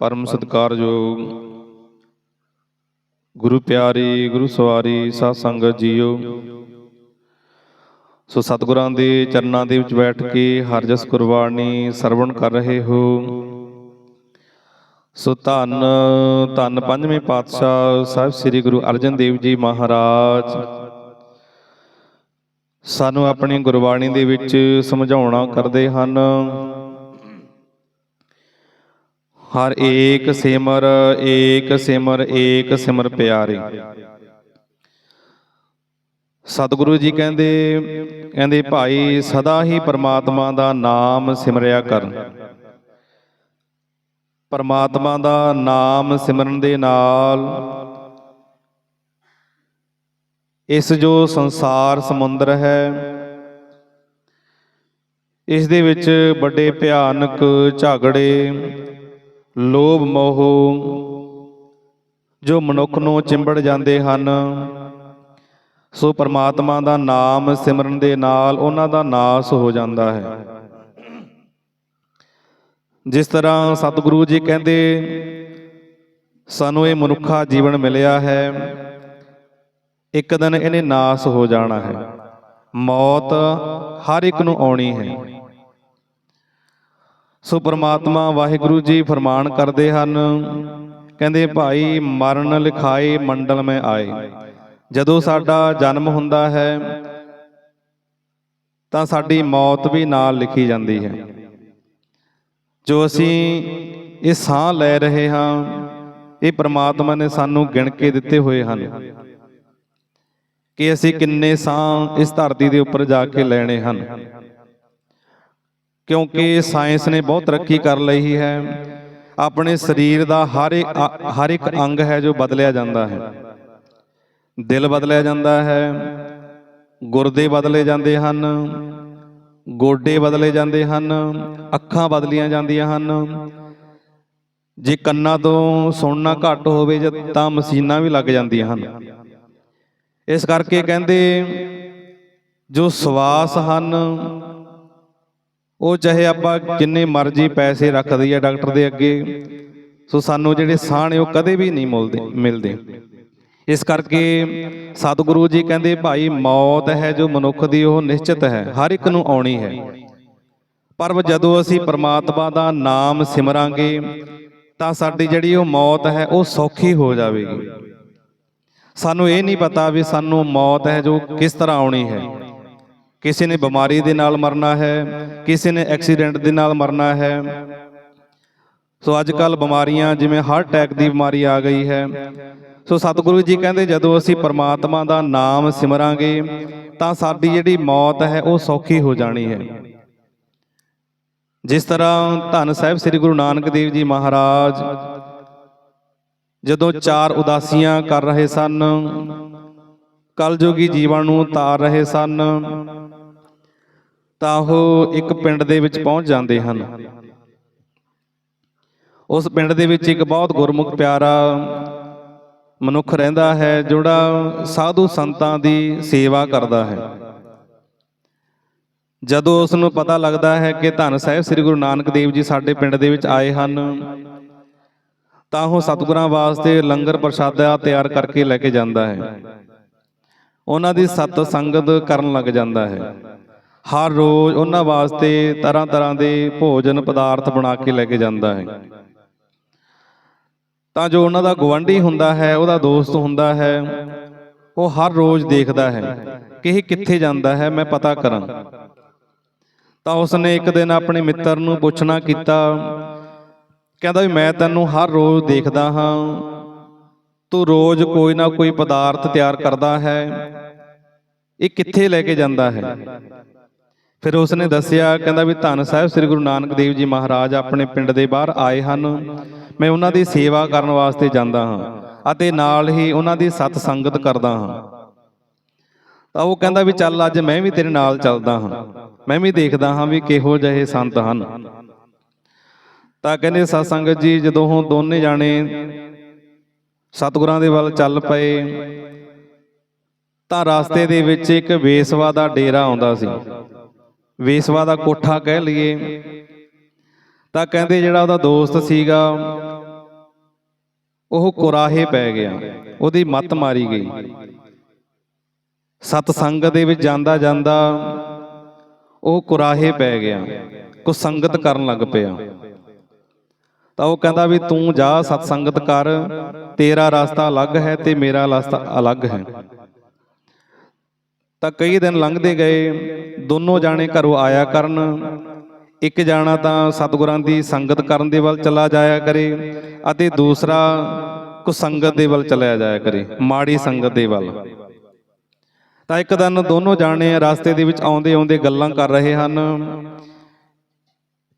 ਪਰਮ ਸਤਿਕਾਰਯੋਗ। ਗੁਰੂ ਪਿਆਰੀ, ਗੁਰੂ ਸਵਾਰੀ, ਸਾਧ ਸੰਗਤ ਜੀਓ। ਸੋ ਸਤਿਗੁਰਾਂ ਦੇ ਚਰਨਾਂ ਦੇ ਵਿੱਚ ਬੈਠ ਕੇ ਹਰ ਜਸ ਕੁਰਬਾਨੀ ਸਰਵਣ ਕਰ ਰਹੇ ਹੋ। ਸੋ ਧੰਨ ਧੰਨ ਪੰਜਵੇਂ ਪਾਤਸ਼ਾਹ ਸਾਹਿਬ ਸ੍ਰੀ ਗੁਰੂ ਅਰਜਨ ਦੇਵ ਜੀ ਮਹਾਰਾਜ। ਸਾਨੂੰ ਆਪਣੀ ਗੁਰਬਾਣੀ ਦੇ ਵਿੱਚ ਸਮਝਾਉਣਾ ਕਰਦੇ ਹਨ। ਹਰ ਏਕ ਸਿਮਰ ਏਕ ਸਿਮਰ ਏਕ ਸਿਮਰ ਪਿਆਰੇ। ਸਤਿਗੁਰੂ ਜੀ ਕਹਿੰਦੇ ਕਹਿੰਦੇ ਭਾਈ ਸਦਾ ਹੀ ਪਰਮਾਤਮਾ ਦਾ ਨਾਮ ਸਿਮਰਿਆ ਕਰ। ਪਰਮਾਤਮਾ ਦਾ ਨਾਮ ਸਿਮਰਨ ਦੇ ਨਾਲ ਇਸ ਜੋ ਸੰਸਾਰ ਸਮੁੰਦਰ ਹੈ ਇਸ ਦੇ ਵਿੱਚ ਵੱਡੇ ਭਿਆਨਕ ਝਗੜੇ ਲੋਭ ਮੋਹ, ਜੋ ਮਨੁੱਖ ਨੂੰ ਚਿੰਬੜ ਜਾਂਦੇ ਹਨ। ਸੋ ਪਰਮਾਤਮਾ ਦਾ ਨਾਮ ਸਿਮਰਨ ਦੇ ਨਾਲ ਉਹਨਾਂ ਦਾ ਨਾਸ ਹੋ ਜਾਂਦਾ ਹੈ। ਜਿਸ ਤਰ੍ਹਾਂ ਸਤਿਗੁਰੂ ਜੀ ਕਹਿੰਦੇ, ਸਾਨੂੰ ਇਹ ਮਨੁੱਖਾ ਜੀਵਨ ਮਿਲਿਆ ਹੈ। ਇੱਕ ਦਿਨ ਇਹਨੇ ਨਾਸ ਹੋ ਜਾਣਾ ਹੈ। ਮੌਤ ਹਰ ਇੱਕ ਨੂੰ ਆਉਣੀ ਹੈ। ਸੋ ਪ੍ਰਮਾਤਮਾ ਵਾਹਿਗੁਰੂ ਜੀ ਫਰਮਾਨ ਕਰਦੇ ਹਨ, ਕਹਿੰਦੇ, ਭਾਈ ਮਰਨ ਲਿਖਾਏ ਮੰਡਲ ਮੈਂ ਆਏ। ਜਦੋਂ ਸਾਡਾ ਜਨਮ ਹੁੰਦਾ ਹੈ, ਤਾਂ ਸਾਡੀ ਮੌਤ ਵੀ ਨਾਲ ਲਿਖੀ ਜਾਂਦੀ ਹੈ। ਜੋ ਅਸੀਂ ਇਹ ਸਾਹ ਲੈ ਰਹੇ ਹਾਂ, ਇਹ ਪ੍ਰਮਾਤਮਾ ਨੇ ਸਾਨੂੰ ਗਿਣ ਕੇ ਦਿੱਤੇ ਹੋਏ ਹਨ ਕਿ ਅਸੀਂ ਕਿੰਨੇ ਸਾਹ ਇਸ ਧਰਤੀ ਦੇ ਉੱਪਰ ਜਾ ਕੇ ਲੈਣੇ ਹਨ। ਕਿਉਂਕਿ ਸਾਇੰਸ ਨੇ ਬਹੁਤ ਤਰੱਕੀ ਕਰ ਲਈ ਹੈ। ਆਪਣੇ ਸਰੀਰ ਦਾ ਹਰ ਇੱਕ ਹਰ ਇੱਕ ਅੰਗ ਹੈ ਜੋ ਬਦਲਿਆ ਜਾਂਦਾ ਹੈ। ਦਿਲ ਬਦਲਿਆ ਜਾਂਦਾ ਹੈ। ਗੁਰਦੇ ਬਦਲੇ ਜਾਂਦੇ ਹਨ। ਗੋਡੇ ਬਦਲੇ ਜਾਂਦੇ ਹਨ। ਅੱਖਾਂ ਬਦਲੀਆਂ ਜਾਂਦੀਆਂ ਹਨ। ਜੇ ਕੰਨਾਂ ਤੋਂ ਸੁਣਨਾ ਘੱਟ ਹੋਵੇ ਜਾਂ ਤਾਂ ਮਸ਼ੀਨਾਂ ਵੀ ਲੱਗ ਜਾਂਦੀਆਂ ਹਨ। ਇਸ ਕਰਕੇ ਕਹਿੰਦੇ ਜੋ ਸਵਾਸ ਹਨ ਉਹ ਚਾਹੇ ਆਪਾਂ ਜਿੰਨੇ ਮਰਜ਼ੀ ਪੈਸੇ ਰੱਖ ਦਈਏ ਡਾਕਟਰ ਦੇ ਅੱਗੇ, ਸੋ ਸਾਨੂੰ ਜਿਹੜੇ ਸਾਹ ਨੇ ਉਹ ਕਦੇ ਵੀ ਨਹੀਂ ਮਿਲਦੇ ਮਿਲਦੇ। ਇਸ ਕਰਕੇ ਸਤਿਗੁਰੂ ਜੀ ਕਹਿੰਦੇ, ਭਾਈ, ਮੌਤ ਹੈ ਜੋ ਮਨੁੱਖ ਦੀ, ਉਹ ਨਿਸ਼ਚਿਤ ਹੈ, ਹਰ ਇੱਕ ਨੂੰ ਆਉਣੀ ਹੈ। ਪਰ ਜਦੋਂ ਅਸੀਂ ਪਰਮਾਤਮਾ ਦਾ ਨਾਮ ਸਿਮਰਾਂਗੇ, ਤਾਂ ਸਾਡੀ ਜਿਹੜੀ ਉਹ ਮੌਤ ਹੈ, ਉਹ ਸੌਖੀ ਹੋ ਜਾਵੇਗੀ। ਸਾਨੂੰ ਇਹ ਨਹੀਂ ਪਤਾ ਵੀ ਸਾਨੂੰ ਮੌਤ ਹੈ ਜੋ ਕਿਸ ਤਰ੍ਹਾਂ ਆਉਣੀ ਹੈ। ਕਿਸੇ ਨੇ ਬਿਮਾਰੀ ਦੇ ਨਾਲ ਮਰਨਾ ਹੈ, ਕਿਸੇ ਨੇ ਐਕਸੀਡੈਂਟ ਦੇ ਨਾਲ ਮਰਨਾ ਹੈ। ਸੋ ਅੱਜ ਕੱਲ ਬਿਮਾਰੀਆਂ ਜਿਵੇਂ ਹਾਰਟ ਅਟੈਕ ਦੀ ਬਿਮਾਰੀ ਆ ਗਈ ਹੈ। ਸੋ ਸਤਿਗੁਰੂ ਜੀ ਕਹਿੰਦੇ, ਜਦੋਂ ਅਸੀਂ ਪਰਮਾਤਮਾ ਦਾ ਨਾਮ ਸਿਮਰਾਂਗੇ, ਤਾਂ ਸਾਡੀ ਜਿਹੜੀ ਮੌਤ ਹੈ, ਉਹ ਸੌਖੀ ਹੋ ਜਾਣੀ ਹੈ। ਜਿਸ ਤਰ੍ਹਾਂ ਧੰਨ ਸਾਹਿਬ ਸ੍ਰੀ ਗੁਰੂ ਨਾਨਕ ਦੇਵ ਜੀ ਮਹਾਰਾਜ ਜਦੋਂ ਚਾਰ ਉਦਾਸੀਆਂ ਕਰ ਰਹੇ ਸਨ ਕਲਯੁਗੀ ਜੀਵਨ ਨੂੰ ਉਤਾਰ ਰਹੇ ਸਨ। ਤਾਂ ਉਹ ਇੱਕ ਪਿੰਡ ਦੇ ਵਿੱਚ ਪਹੁੰਚ ਜਾਂਦੇ ਹਨ। ਉਸ ਪਿੰਡ ਦੇ ਵਿੱਚ ਇੱਕ ਬਹੁਤ ਗੁਰਮੁਖ ਪਿਆਰਾ ਮਨੁੱਖ ਰਹਿੰਦਾ ਹੈ, ਜਿਹੜਾ ਸਾਧੂ ਸੰਤਾਂ ਦੀ ਸੇਵਾ ਕਰਦਾ ਹੈ। ਜਦੋਂ ਉਸ ਨੂੰ ਪਤਾ ਲੱਗਦਾ ਹੈ ਕਿ ਧੰਨ ਸਾਹਿਬ ਸ੍ਰੀ ਗੁਰੂ ਨਾਨਕ ਦੇਵ ਜੀ ਸਾਡੇ ਪਿੰਡ ਦੇ ਵਿੱਚ ਆਏ ਹਨ, ਤਾਂ ਉਹ ਸਤਿਗੁਰਾਂ ਵਾਸਤੇ ਲੰਗਰ ਪ੍ਰਸ਼ਾਦਾ ਤਿਆਰ ਕਰਕੇ ਲੈ ਕੇ ਜਾਂਦਾ ਹੈ। ਉਹਨਾਂ ਦੀ ਸਤ ਸੰਗਤ ਕਰਨ ਲੱਗ ਜਾਂਦਾ ਹੈ। ਹਰ ਰੋਜ਼ ਉਹਨਾਂ ਵਾਸਤੇ ਤਰ੍ਹਾਂ ਤਰ੍ਹਾਂ ਦੇ ਭੋਜਨ ਪਦਾਰਥ ਬਣਾ ਕੇ ਲੈ ਕੇ ਜਾਂਦਾ ਹੈ। ਤਾਂ ਜੋ ਉਹਨਾਂ ਦਾ ਗਵੰਡੀ ਹੁੰਦਾ ਹੈ, ਉਹਦਾ ਦੋਸਤ ਹੁੰਦਾ ਹੈ, ਉਹ ਹਰ ਰੋਜ਼ ਦੇਖਦਾ ਹੈ ਕਿ ਇਹ ਕਿੱਥੇ ਜਾਂਦਾ ਹੈ, ਮੈਂ ਪਤਾ ਕਰਾਂ। ਤਾਂ ਉਸਨੇ ਇੱਕ ਦਿਨ ਆਪਣੇ ਮਿੱਤਰ ਨੂੰ ਪੁੱਛਣਾ ਕੀਤਾ, ਕਹਿੰਦਾ ਵੀ ਮੈਂ ਤੈਨੂੰ ਹਰ ਰੋਜ਼ ਦੇਖਦਾ ਹਾਂ ਤੂੰ ਰੋਜ਼ ਕੋਈ ਨਾ ਕੋਈ ਪਦਾਰਥ ਤਿਆਰ ਕਰਦਾ ਹੈ। ਇਹ ਕਿੱਥੇ ਲੈ ਕੇ ਜਾਂਦਾ ਹੈ? ਫਿਰ ਉਸਨੇ ਦੱਸਿਆ ਕਹਿੰਦਾ ਵੀ ਧੰਨ ਸਾਹਿਬ ਸ੍ਰੀ ਗੁਰੂ ਨਾਨਕ ਦੇਵ ਜੀ ਮਹਾਰਾਜ ਆਪਣੇ ਪਿੰਡ ਦੇ ਬਾਹਰ ਆਏ ਹਨ। ਮੈਂ ਉਹਨਾਂ ਦੀ ਸੇਵਾ ਕਰਨ ਵਾਸਤੇ ਜਾਂਦਾ ਹਾਂ ਅਤੇ ਨਾਲ ਹੀ ਉਹਨਾਂ ਦੀ ਸਤ ਸੰਗਤ ਕਰਦਾ ਹਾਂ। ਤਾਂ ਉਹ ਕਹਿੰਦਾ ਵੀ ਚੱਲ ਅੱਜ ਮੈਂ ਵੀ ਤੇਰੇ ਨਾਲ ਚੱਲਦਾ ਹਾਂ। ਮੈਂ ਵੀ ਦੇਖਦਾ ਹਾਂ ਵੀ ਕਿਹੋ ਜਿਹੇ ਸੰਤ ਹਨ। ਤਾਂ ਕਹਿੰਦੇ ਸਤ ਸੰਗਤ ਜੀ ਜਦੋਂ ਉਹ ਦੋਨੇ ਜਾਣੇ ਸਤਿਗੁਰਾਂ ਦੇ ਵੱਲ ਚੱਲ ਪਏ, ਤਾਂ ਰਸਤੇ ਦੇ ਵਿੱਚ ਇੱਕ ਵੇਸਵਾ ਦਾ ਡੇਰਾ ਆਉਂਦਾ ਸੀ। ਵੇਸਵਾ ਦਾ ਕੋਠਾ ਕਹਿ ਲਈਏ। ਤਾਂ ਕਹਿੰਦੇ ਜਿਹੜਾ ਉਹਦਾ ਦੋਸਤ ਸੀਗਾ, ਉਹ ਕੁਰਾਹੇ ਪੈ ਗਿਆ। ਉਹਦੀ ਮੱਤ ਮਾਰੀ ਗਈ। ਸਤ ਸੰਗਤ ਦੇ ਵਿੱਚ ਜਾਂਦਾ ਜਾਂਦਾ ਉਹ ਕੁਰਾਹੇ ਪੈ ਗਿਆ। ਕੋ ਸੰਗਤ ਕਰਨ ਲੱਗ ਪਿਆ। ਤਾਂ ਉਹ ਕਹਿੰਦਾ ਵੀ ਤੂੰ ਜਾ ਸਤ ਸੰਗਤ ਕਰ, ਤੇਰਾ ਰਸਤਾ ਅਲੱਗ ਹੈ ਤੇ ਮੇਰਾ ਰਸਤਾ ਅਲੱਗ ਹੈ। ਤਾਂ ਕਈ ਦਿਨ ਲੰਘਦੇ ਗਏ, ਦੋਨੋਂ ਜਾਣੇ ਘਰੋਂ ਆਇਆ ਕਰਨ। ਇੱਕ ਜਾਣਾ ਤਾਂ ਸਤਿਗੁਰਾਂ ਦੀ ਸੰਗਤ ਕਰਨ ਦੇ ਵੱਲ ਚਲਾ ਜਾਇਆ ਕਰੇ ਅਤੇ ਦੂਸਰਾ ਕੁਸੰਗਤ ਦੇ ਵੱਲ ਚਲਿਆ ਜਾਇਆ ਕਰੇ, ਮਾੜੀ ਸੰਗਤ ਦੇ ਵੱਲ। ਤਾਂ ਇੱਕ ਦਿਨ ਦੋਨੋਂ ਜਾਣੇ ਰਸਤੇ ਦੇ ਵਿੱਚ ਆਉਂਦੇ ਆਉਂਦੇ ਗੱਲਾਂ ਕਰ ਰਹੇ ਹਨ।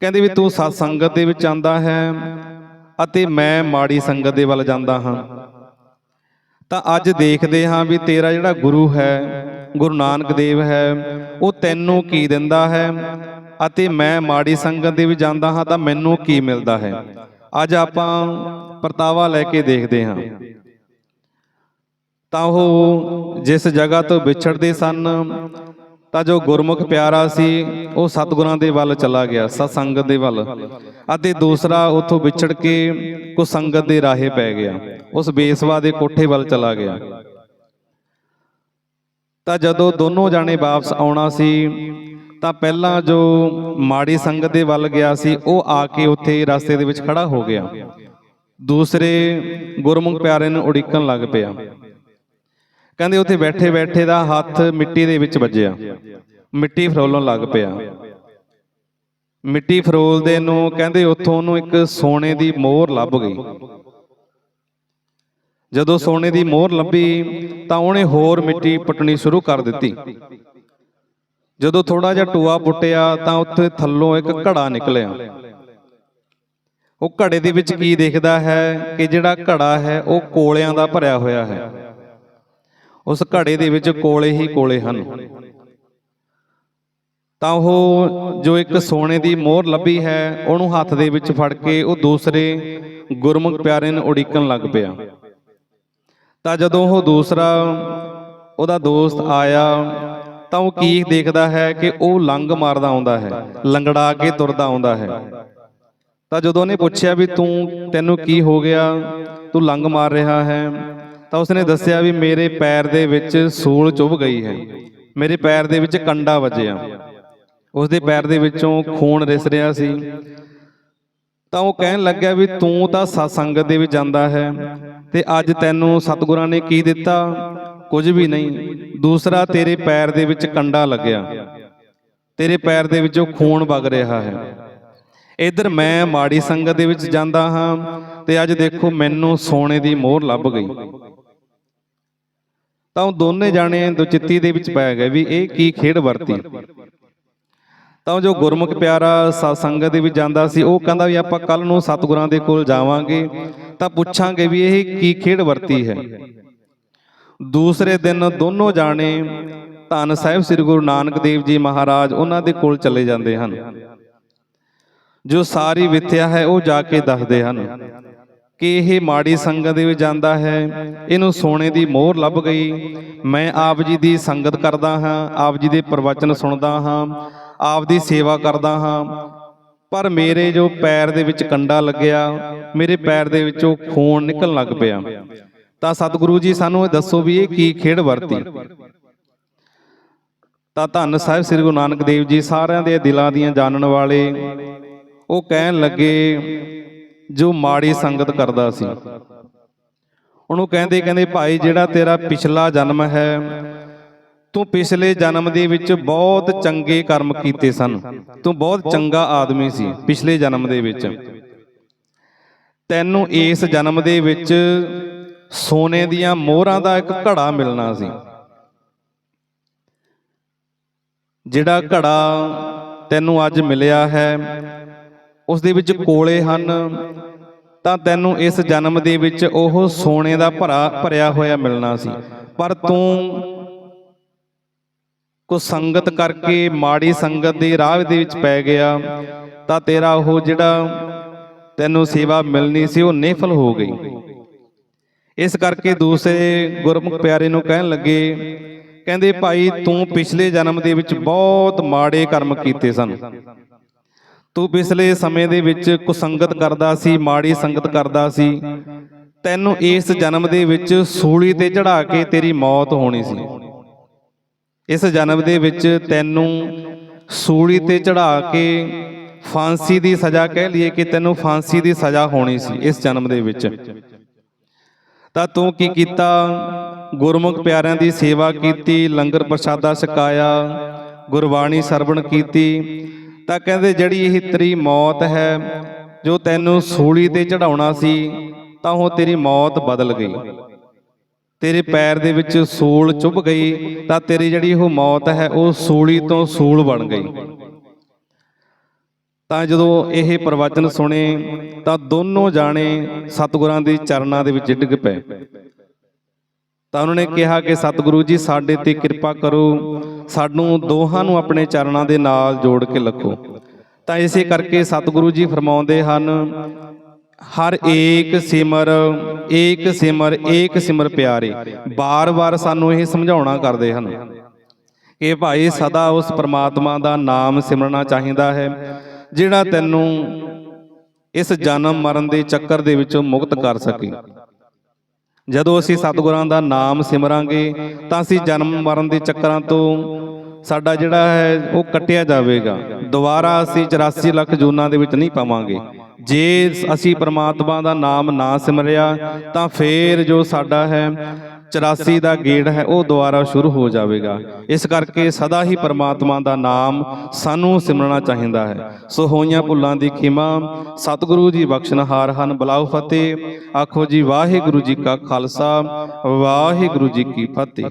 ਕਹਿੰਦੇ ਵੀ ਤੂੰ ਸਤ ਸੰਗਤ ਦੇ ਵਿੱਚ ਆਂਦਾ ਹੈ ਅਤੇ ਮੈਂ ਮਾੜੀ ਸੰਗਤ ਦੇ ਵੱਲ ਜਾਂਦਾ ਹਾਂ। ਤਾਂ ਅੱਜ ਦੇਖਦੇ ਹਾਂ ਵੀ ਤੇਰਾ ਜਿਹੜਾ ਗੁਰੂ ਹੈ, ਗੁਰੂ ਨਾਨਕ ਦੇਵ ਹੈ, ਉਹ ਤੈਨੂੰ ਕੀ ਦਿੰਦਾ ਹੈ ਅਤੇ ਮੈਂ ਮਾੜੀ ਸੰਗਤ ਦੇ ਵਿੱਚ ਜਾਂਦਾ ਹਾਂ ਤਾਂ ਮੈਨੂੰ ਕੀ ਮਿਲਦਾ ਹੈ। ਅੱਜ ਆਪਾਂ ਪਰਤਾਵਾ ਲੈ ਕੇ ਦੇਖਦੇ ਹਾਂ। ਤਾਂ ਉਹ ਜਿਸ ਜਗ੍ਹਾ ਤੋਂ ਵਿਛੜਦੇ ਸਨ ਤਾਂ ਜੋ ਗੁਰਮੁਖ ਪਿਆਰਾ ਸੀ ਉਹ ਸਤਿਗੁਰਾਂ ਦੇ ਵੱਲ ਚਲਾ ਗਿਆ ਸਤ ਸੰਗਤ ਦੇ ਵੱਲ। ਅਤੇ ਦੂਸਰਾ ਉਥੋਂ ਵਿਛੜ ਕੇ ਕੋ ਸੰਗਤ ਦੇ ਰਾਹੇ ਪੈ ਗਿਆ। ਉਸ ਬੇਸਵਾ ਦੇ ਕੋਠੇ ਵੱਲ ਚਲਾ ਗਿਆ। ਤਾਂ ਜਦੋਂ ਦੋਨੋਂ ਜਾਣੇ ਵਾਪਸ ਆਉਣਾ ਸੀ ਤਾਂ ਪਹਿਲਾਂ ਜੋ ਮਾੜੀ ਸੰਗਤ ਦੇ ਵੱਲ ਗਿਆ ਸੀ ਉਹ ਆ ਕੇ ਉੱਥੇ ਰਸਤੇ ਦੇ ਵਿੱਚ ਖੜਾ ਹੋ ਗਿਆ। ਦੂਸਰੇ ਗੁਰਮੁਖ ਪਿਆਰੇ ਨੂੰ ਉਡੀਕਣ ਲੱਗ ਪਿਆ। ਕਹਿੰਦੇ ਉੱਥੇ ਬੈਠੇ ਬੈਠੇ ਦਾ ਹੱਥ ਮਿੱਟੀ ਦੇ ਵਿੱਚ ਵੱਜਿਆ। ਮਿੱਟੀ ਫਰੋਲਣ ਲੱਗ ਪਿਆ। ਮਿੱਟੀ ਫਰੋਲਦੇ ਨੂੰ ਕਹਿੰਦੇ ਉੱਥੋਂ ਉਹਨੂੰ ਇੱਕ ਸੋਨੇ ਦੀ ਮੋਹਰ ਲੱਭ ਗਈ। ਜਦੋਂ ਸੋਨੇ ਦੀ ਮੋਹਰ ਲੱਭੀ ਤਾਂ ਉਹਨੇ ਹੋਰ ਮਿੱਟੀ ਪੁੱਟਣੀ ਸ਼ੁਰੂ ਕਰ ਦਿੱਤੀ। ਜਦੋਂ ਥੋੜਾ ਜਿਹਾ ਟੂਆ ਪੁੱਟਿਆ ਤਾਂ ਉੱਥੇ ਥੱਲੋਂ ਇੱਕ ਘੜਾ ਨਿਕਲਿਆ। ਉਹ ਘੜੇ ਦੇ ਵਿੱਚ ਕੀ ਦਿਖਦਾ ਹੈ ਕਿ ਜਿਹੜਾ ਘੜਾ ਹੈ ਉਹ ਕੋਲਿਆਂ ਦਾ ਭਰਿਆ ਹੋਇਆ ਹੈ। ਉਸ ਘੜੇ ਦੇ ਵਿੱਚ ਕੋਲੇ ਹੀ ਕੋਲੇ ਹਨ। ਤਾਂ ਉਹ ਜੋ ਇੱਕ ਸੋਨੇ ਦੀ ਮੋਹਰ ਲੱਭੀ ਹੈ, ਉਹਨੂੰ ਹੱਥ ਦੇ ਵਿੱਚ ਫੜ ਕੇ ਉਹ ਦੂਸਰੇ ਗੁਰਮੁਖ ਪਿਆਰੇ ਨੂੰ ਉਡੀਕਣ ਲੱਗ ਪਿਆ। ਤਾਂ ਜਦੋਂ ਉਹ ਦੂਸਰਾ ਉਹਦਾ ਦੋਸਤ ਆਇਆ, ਤਾਂ ਉਹ ਕੀ ਦੇਖਦਾ ਹੈ ਕਿ ਉਹ ਲੰਗ ਮਾਰਦਾ ਆਉਂਦਾ ਹੈ, ਲੰਗੜਾ ਕੇ ਤੁਰਦਾ ਆਉਂਦਾ ਹੈ। ਤਾਂ ਜਦੋਂ ਉਹਨੇ ਪੁੱਛਿਆ ਵੀ ਤੂੰ, ਤੈਨੂੰ ਕੀ ਹੋ ਗਿਆ? ਤੂੰ ਲੰਗ ਮਾਰ ਰਿਹਾ ਹੈ। ਤਾਂ ਉਸਨੇ ਦੱਸਿਆ ਵੀ ਮੇਰੇ ਪੈਰ ਦੇ ਵਿੱਚ ਸੂਲ ਚੁਭ ਗਈ ਹੈ। ਮੇਰੇ ਪੈਰ ਦੇ ਵਿੱਚ ਕੰਡਾ ਵੱਜਿਆ। ਉਸ ਦੇ ਪੈਰ ਦੇ ਵਿੱਚੋਂ ਖੂਨ ਰਿਸ ਰਿਹਾ ਸੀ। ਤਾਂ ਉਹ ਕਹਿਣ ਲੱਗਿਆ ਵੀ ਤੂੰ ਤਾਂ ਸਤ ਸੰਗਤ ਦੇ ਵਿੱਚ ਜਾਂਦਾ ਹੈ ਤੇ ਅੱਜ ਤੈਨੂੰ ਸਤਿਗੁਰਾਂ ਨੇ ਕੀ ਦਿੱਤਾ? ਕੁਝ ਵੀ ਨਹੀਂ। ਦੂਸਰਾ ਤੇਰੇ ਪੈਰ ਦੇ ਵਿੱਚ ਕੰਡਾ ਲੱਗਿਆ। ਤੇਰੇ ਪੈਰ ਦੇ ਵਿੱਚੋਂ ਖੂਨ ਵਗ ਰਿਹਾ ਹੈ। ਇਧਰ ਮੈਂ ਮਾੜੀ ਸੰਗਤ ਦੇ ਵਿੱਚ ਜਾਂਦਾ ਹਾਂ ਤੇ ਅੱਜ ਦੇਖੋ ਮੈਨੂੰ ਸੋਨੇ ਦੀ ਮੋਹਰ ਲੱਭ ਗਈ। ਤਾਂ ਉਹ ਦੋਨੇ ਜਾਣੇ ਦੁਚਿੱਤੀ ਦੇ ਵਿੱਚ ਪੈ ਗਏ ਵੀ ਇਹ ਕੀ ਖੇਡ ਵਰਤੀ। ਤਾਂ ਜੋ ਗੁਰਮੁਖ ਪਿਆਰਾ ਸਤ ਸੰਗਤ ਦੇ ਵਿੱਚ ਜਾਂਦਾ ਸੀ ਉਹ ਕਹਿੰਦਾ ਵੀ ਆਪਾਂ ਕੱਲ ਨੂੰ ਸਤਿਗੁਰਾਂ ਦੇ ਕੋਲ ਜਾਵਾਂਗੇ ਤਾਂ ਪੁੱਛਾਂਗੇ ਵੀ ਇਹ ਕੀ ਖੇਡ ਵਰਤੀ ਹੈ। ਦੂਸਰੇ ਦਿਨ ਦੋਨੋਂ ਜਾਣੇ ਧੰਨ ਸਾਹਿਬ ਸ੍ਰੀ ਗੁਰੂ ਨਾਨਕ ਦੇਵ ਜੀ ਮਹਾਰਾਜ ਉਹਨਾਂ ਦੇ ਕੋਲ ਚਲੇ ਜਾਂਦੇ ਹਨ। ਜੋ ਸਾਰੀ ਵਿਥਿਆ ਹੈ ਉਹ ਜਾ ਕੇ ਦੱਸਦੇ ਹਨ। ਕਿ ਇਹ ਮਾੜੀ ਸੰਗਤ ਦੇ ਵਿੱਚ ਜਾਂਦਾ ਹੈ, ਇਹਨੂੰ ਸੋਨੇ ਦੀ ਮੋਹਰ ਲੱਭ ਗਈ। ਮੈਂ ਆਪ ਜੀ ਦੀ ਸੰਗਤ ਕਰਦਾ ਹਾਂ, ਆਪ ਜੀ ਦੇ ਪ੍ਰਵਚਨ ਸੁਣਦਾ ਹਾਂ, ਆਪ ਦੀ ਸੇਵਾ ਕਰਦਾ ਹਾਂ। ਪਰ ਮੇਰੇ ਜੋ ਪੈਰ ਦੇ ਵਿੱਚ ਕੰਡਾ ਲੱਗਿਆ, ਮੇਰੇ ਪੈਰ ਦੇ ਵਿੱਚੋਂ ਖੂਨ ਨਿਕਲਣ ਲੱਗ ਪਿਆ। ਤਾਂ ਸਤਿਗੁਰੂ ਜੀ, ਸਾਨੂੰ ਇਹ ਦੱਸੋ ਵੀ ਇਹ ਕੀ ਖੇਡ ਵਰਤੀ? ਤਾਂ ਧੰਨ ਸਾਹਿਬ ਸ੍ਰੀ ਗੁਰੂ ਨਾਨਕ ਦੇਵ ਜੀ, ਸਾਰਿਆਂ ਦੇ ਦਿਲਾਂ ਦੀਆਂ ਜਾਣਨ ਵਾਲੇ ਉਹ ਕਹਿਣ ਲੱਗੇ ਜੋ ਮਾੜੀ ਸੰਗਤ ਕਰਦਾ ਸੀ। ਉਹਨੂੰ ਕਹਿੰਦੇ ਕਹਿੰਦੇ, ਭਾਈ, ਜਿਹੜਾ ਤੇਰਾ ਪਿਛਲਾ ਜਨਮ ਹੈ, ਤੂੰ ਪਿਛਲੇ ਜਨਮ ਦੇ ਵਿੱਚ ਬਹੁਤ ਚੰਗੇ ਕਰਮ ਕੀਤੇ ਸਨ। ਤੂੰ ਬਹੁਤ ਚੰਗਾ ਆਦਮੀ ਸੀ ਪਿਛਲੇ ਜਨਮ ਦੇ ਵਿੱਚ। ਤੈਨੂੰ ਇਸ ਜਨਮ ਦੇ ਵਿੱਚ ਸੋਨੇ ਦੀਆਂ ਮੋਹਰਾਂ ਦਾ ਇੱਕ ਘੜਾ ਮਿਲਣਾ ਸੀ। ਜਿਹੜਾ ਘੜਾ ਤੈਨੂੰ ਅੱਜ ਮਿਲਿਆ ਹੈ ਉਸ ਦੇ ਵਿੱਚ ਕੋਲੇ ਹਨ। ਤਾਂ ਤੈਨੂੰ ਇਸ ਜਨਮ ਦੇ ਵਿੱਚ ਉਹ ਸੋਨੇ ਦਾ ਭਰਾ ਭਰਿਆ ਹੋਇਆ ਮਿਲਣਾ ਸੀ। ਪਰ ਤੂੰ ਕੋ ਸੰਗਤ ਕਰਕੇ ਮਾੜੀ ਸੰਗਤ ਦੇ ਰਾਹ ਦੇ ਵਿੱਚ ਪੈ ਗਿਆ। ਤਾਂ ਤੇਰਾ ਉਹ ਜਿਹੜਾ ਤੈਨੂੰ ਸੇਵਾ ਮਿਲਣੀ ਸੀ, ਉਹ ਨਿਫਲ ਹੋ ਗਈ। ਇਸ ਕਰਕੇ ਦੂਸਰੇ ਗੁਰਮੁਖ ਪਿਆਰੇ ਨੂੰ ਕਹਿਣ ਲੱਗੇ, ਕਹਿੰਦੇ ਭਾਈ ਤੂੰ ਪਿਛਲੇ ਜਨਮ ਦੇ ਵਿੱਚ ਬਹੁਤ ਮਾੜੇ ਕਰਮ ਕੀਤੇ ਸਨ। ਤੂੰ ਪਿਛਲੇ ਸਮੇਂ ਦੇ ਵਿੱਚ ਕੁਸੰਗਤ ਕਰਦਾ ਸੀ, ਮਾੜੀ ਸੰਗਤ ਕਰਦਾ ਸੀ। ਤੈਨੂੰ ਇਸ ਜਨਮ ਦੇ ਵਿੱਚ ਸੂਲੀ ਤੇ ਚੜਾ ਕੇ ਤੇਰੀ ਮੌਤ ਹੋਣੀ ਸੀ। ਇਸ ਜਨਮ ਦੇ ਵਿੱਚ ਤੈਨੂੰ ਸੂਲੀ ਤੇ ਚੜਾ ਕੇ ਫਾਂਸੀ ਦੀ ਸਜ਼ਾ ਕਹਿ ਲਈਏ ਕਿ ਤੈਨੂੰ ਫਾਂਸੀ ਦੀ ਸਜ਼ਾ ਹੋਣੀ ਸੀ ਇਸ ਜਨਮ ਦੇ ਵਿੱਚ। ਤਾਂ ਤੂੰ ਕੀ ਕੀਤਾ? ਗੁਰਮੁਖ ਪਿਆਰਿਆਂ ਦੀ ਸੇਵਾ ਕੀਤੀ, ਲੰਗਰ ਪ੍ਰਸ਼ਾਦਾ ਛਕਾਇਆ, ਗੁਰਬਾਣੀ ਸਰਵਣ ਕੀਤੀ ਤਾਂ ਕਹਿੰਦੇ ਜਿਹੜੀ ਇਹ ਤੇਰੀ ਮੌਤ ਹੈ, ਜੋ ਤੈਨੂੰ ਸੂਲੀ ਤੇ ਚੜਾਉਣਾ ਸੀ, ਤਾਂ ਉਹ ਤੇਰੀ ਮੌਤ ਬਦਲ ਗਈ। ਤੇਰੇ ਪੈਰ ਦੇ ਵਿੱਚ ਸੂਲ ਚੁੱਭ ਗਈ, ਤਾਂ ਤੇਰੀ ਜਿਹੜੀ ਉਹ ਮੌਤ ਹੈ, ਉਹ ਸੂਲੀ ਤੋਂ ਸੂਲ ਬਣ ਗਈ। ਤਾਂ ਜਦੋਂ ਇਹ ਪ੍ਰਵਚਨ ਸੁਣੇ, ਤਾਂ ਦੋਨੋਂ ਜਾਣੇ ਸਤਿਗੁਰਾਂ ਦੇ ਚਰਨਾਂ ਦੇ ਵਿੱਚ ਡਿੱਗ ਪਏ। ਤਾਂ ਉਹਨਾਂ ਨੇ ਕਿਹਾ ਕਿ ਸਤਿਗੁਰੂ ਜੀ ਸਾਡੇ ਤੇ ਕਿਰਪਾ ਕਰੋ। ਸਾਨੂੰ ਦੋਹਾਂ ਨੂੰ ਆਪਣੇ ਚਰਨਾਂ ਦੇ ਨਾਲ ਜੋੜ ਕੇ ਰੱਖੋ। ਤਾਂ ਇਸੇ ਕਰਕੇ ਸਤਿਗੁਰੂ ਜੀ ਫਰਮਾਉਂਦੇ ਹਨ ਹਰ ਏਕ ਸਿਮਰ ਏਕ ਸਿਮਰ ਏਕ ਸਿਮਰ ਪਿਆਰੇ। ਬਾਰ-ਬਾਰ ਸਾਨੂੰ ਇਹ ਸਮਝਾਉਣਾ ਕਰਦੇ ਹਨ ਕਿ ਭਾਈ ਸਦਾ ਉਸ ਪ੍ਰਮਾਤਮਾ ਦਾ ਨਾਮ ਸਿਮਰਨਾ ਚਾਹੀਦਾ ਹੈ ਜਿਹੜਾ ਤੈਨੂੰ ਇਸ ਜਨਮ ਮਰਨ ਦੇ ਚੱਕਰ ਦੇ ਵਿੱਚੋਂ ਮੁਕਤ ਕਰ ਸਕੇ। ਜਦੋਂ ਅਸੀਂ ਸਤਿਗੁਰਾਂ ਦਾ ਨਾਮ ਸਿਮਰਾਂਗੇ ਤਾਂ ਅਸੀਂ ਜਨਮ ਮਰਨ ਦੇ ਚੱਕਰਾਂ ਤੋਂ ਸਾਡਾ ਜਿਹੜਾ ਹੈ ਉਹ ਕੱਟਿਆ ਜਾਵੇਗਾ। ਦੁਬਾਰਾ ਅਸੀਂ 84 ਲੱਖ ਜੂਨਾਂ ਦੇ ਵਿੱਚ ਨਹੀਂ ਪਾਵਾਂਗੇ। ਜੇ ਅਸੀਂ ਪ੍ਰਮਾਤਮਾ ਦਾ ਨਾਮ ਨਾ ਸਿਮਰਿਆ ਤਾਂ ਫੇਰ ਜੋ ਸਾਡਾ ਹੈ 84 ਦਾ ਗੇੜ ਹੈ, ਉਹ ਦੁਬਾਰਾ ਸ਼ੁਰੂ ਹੋ ਜਾਵੇਗਾ। ਇਸ ਕਰਕੇ ਸਦਾ ਹੀ ਪਰਮਾਤਮਾ ਦਾ ਨਾਮ ਸਾਨੂੰ ਸਿਮਰਨਾ ਚਾਹੀਦਾ ਹੈ। ਸੋ ਹੋਈਆਂ ਭੁੱਲਾਂ ਦੀ ਖਿਮਾ, ਸਤਿਗੁਰੂ ਜੀ ਬਖਸ਼ਣਹਾਰ ਹਨ। ਬਲਾਉ ਫਤਿਹ। ਆਖੋ ਜੀ, ਵਾਹਿਗੁਰੂ ਜੀ ਕਾ ਖਾਲਸਾ, ਵਾਹਿਗੁਰੂ ਜੀ ਕੀ ਫਤਿਹ।